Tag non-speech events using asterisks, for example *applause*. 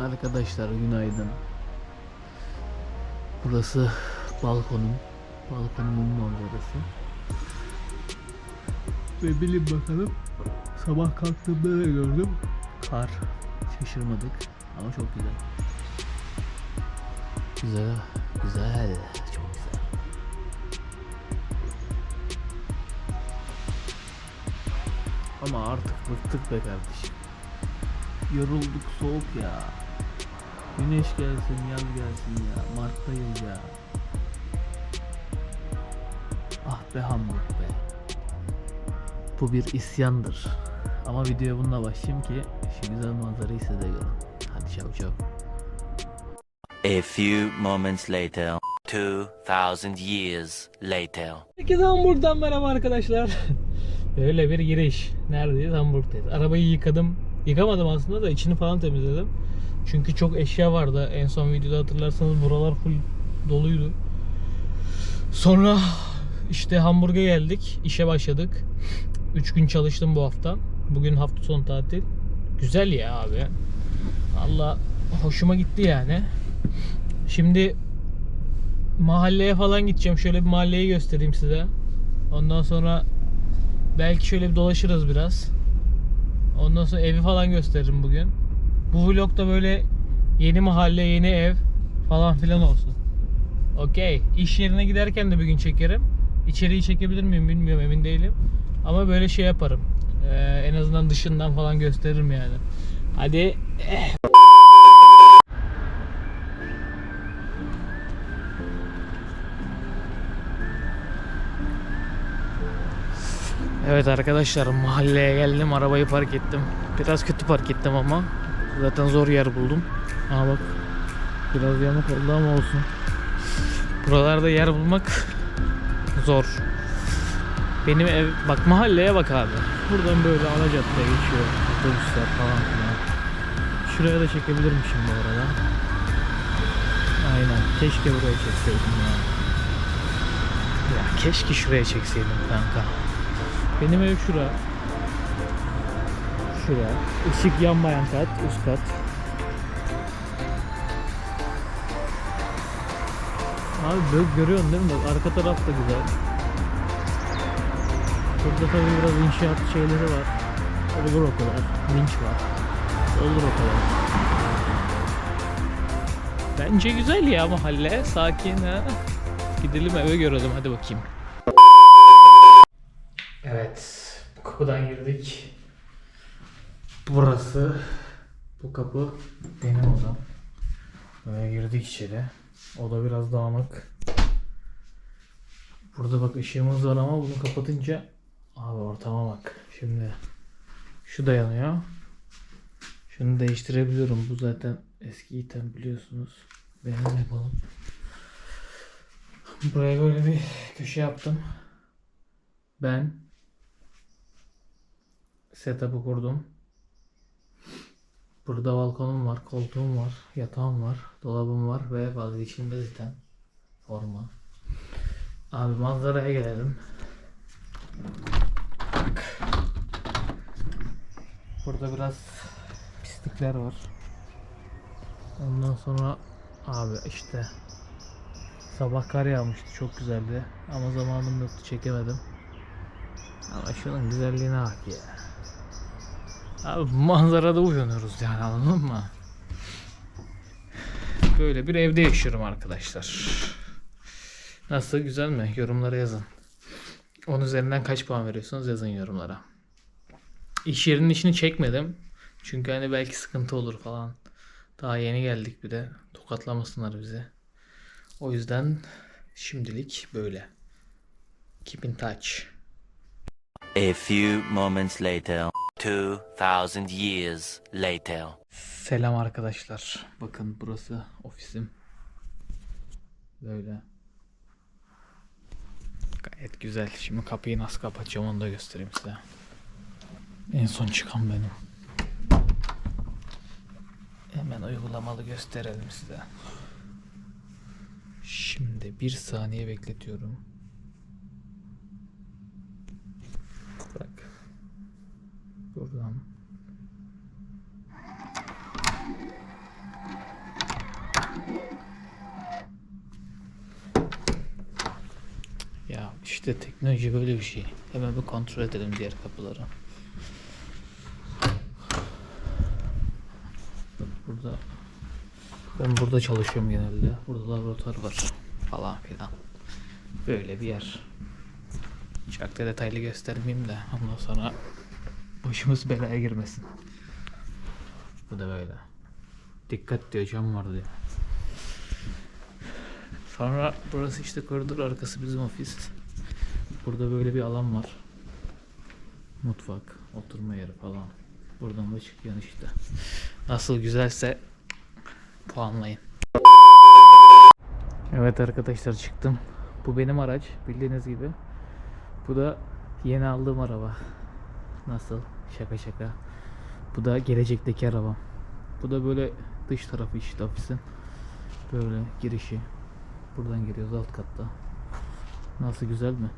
Arkadaşlar günaydın. Burası balkonum. Balkonumun manzarası. Ve bilin bakalım sabah kalktığımda da gördüm. Kar. Şaşırmadık ama çok güzel. Güzel, güzel, çok güzel. Ama artık bıktık be kardeşim. Yorulduk soğuk ya. Güneş gelsin, yaz gelsin ya. Mart'tayız ya. Ah be Hamburg be. Bu bir isyandır. Ama videoya bununla başlayayım ki şu güzel manzarayı siz de görün. Hadi çav çav. A few moments later, 2000 years later. Herkese Hamburg'dan merhaba arkadaşlar. *laughs* Böyle bir giriş. Neredeyiz? Hamburg'dayız. Arabayı yıkadım. Yıkamadım aslında da içini falan temizledim. Çünkü çok eşya vardı. En son videoda hatırlarsanız buralar full doluydu. Sonra işte Hamburg'a geldik. İşe başladık. 3 gün çalıştım bu hafta. Bugün hafta sonu tatil. Güzel ya abi. Allah hoşuma gitti yani. Şimdi mahalleye falan gideceğim. Şöyle bir mahalleyi göstereyim size. Ondan sonra belki şöyle bir dolaşırız biraz. Ondan sonra evi falan gösteririm bugün. Bu vlogda böyle yeni mahalle, yeni ev falan filan olsun. Okey. İş yerine giderken de bir gün çekerim. İçeriği çekebilir miyim bilmiyorum emin değilim. Ama böyle şey yaparım. Ee, en azından dışından falan gösteririm yani. Hadi Evet arkadaşlar mahalleye geldim arabayı park ettim. Biraz kötü park ettim ama zaten zor yer buldum. Aa bak biraz yamuk oldu ama olsun. Buralarda yer bulmak zor. Benim ev bak mahalleye bak abi. Buradan böyle ana cadde geçiyor. Otobüsler falan filan. Şuraya da çekebilirmişim bu arada. Aynen. Keşke buraya çekseydim ya. Ya keşke şuraya çekseydim kanka. Benim ev şura. Şura. Işık yanmayan kat, üst kat. Abi böyle görüyorsun değil mi? Bak arka taraf da güzel. Burada tabii biraz inşaat şeyleri var. Olur o kadar. Vinç var. Olur o kadar. Bence güzel ya mahalle. Sakin ha. Gidelim eve görelim hadi bakayım. Evet. Bu kapıdan girdik. Burası bu kapı benim odam. Böyle girdik içeri. Oda biraz dağınık. Burada bak ışığımız var ama bunu kapatınca abi ortama bak. Şimdi şu da yanıyor. Şunu değiştirebiliyorum. Bu zaten eski item biliyorsunuz. Benim yapalım. Buraya böyle bir köşe yaptım. Ben setup'ı kurdum. Burada balkonum var, koltuğum var, yatağım var, dolabım var ve vazgeçilmez item forma. Abi manzaraya gelelim. Bak. Burada biraz pislikler var. Ondan sonra abi işte sabah kar yağmıştı çok güzeldi ama zamanım yoktu çekemedim. Ama şunun güzelliğine bak ya. Abi manzarada uyanıyoruz yani anladın mı? Böyle bir evde yaşıyorum arkadaşlar. Nasıl güzel mi? Yorumlara yazın. 10 üzerinden kaç puan veriyorsunuz yazın yorumlara. İş yerinin işini çekmedim. Çünkü hani belki sıkıntı olur falan. Daha yeni geldik bir de. Tokatlamasınlar bizi. O yüzden şimdilik böyle. Keep in touch. A few moments later, 2000 years later. Selam arkadaşlar. Bakın burası ofisim. Böyle. Gayet güzel. Şimdi kapıyı nasıl kapatacağım onu da göstereyim size. En son çıkan benim. Hemen uygulamalı gösterelim size. Şimdi bir saniye bekletiyorum. Tamam. Ya işte teknoloji böyle bir şey. Hemen bir kontrol edelim diğer kapıları. Burada ben burada çalışıyorum genelde. Burada laboratuvar var falan filan. Böyle bir yer. Çok da detaylı göstermeyeyim de ondan sonra başımız belaya girmesin. Bu da böyle. Dikkat diyor cam var diyor. Sonra burası işte koridor arkası bizim ofis. Burada böyle bir alan var. Mutfak, oturma yeri falan. Buradan da çıkıyorsun işte. Nasıl güzelse puanlayın. Evet arkadaşlar çıktım. Bu benim araç bildiğiniz gibi. Bu da yeni aldığım araba. Nasıl? Şaka şaka. Bu da gelecekteki arabam. Bu da böyle dış tarafı işte ofisin. Böyle girişi. Buradan giriyoruz alt katta. Nasıl güzel mi?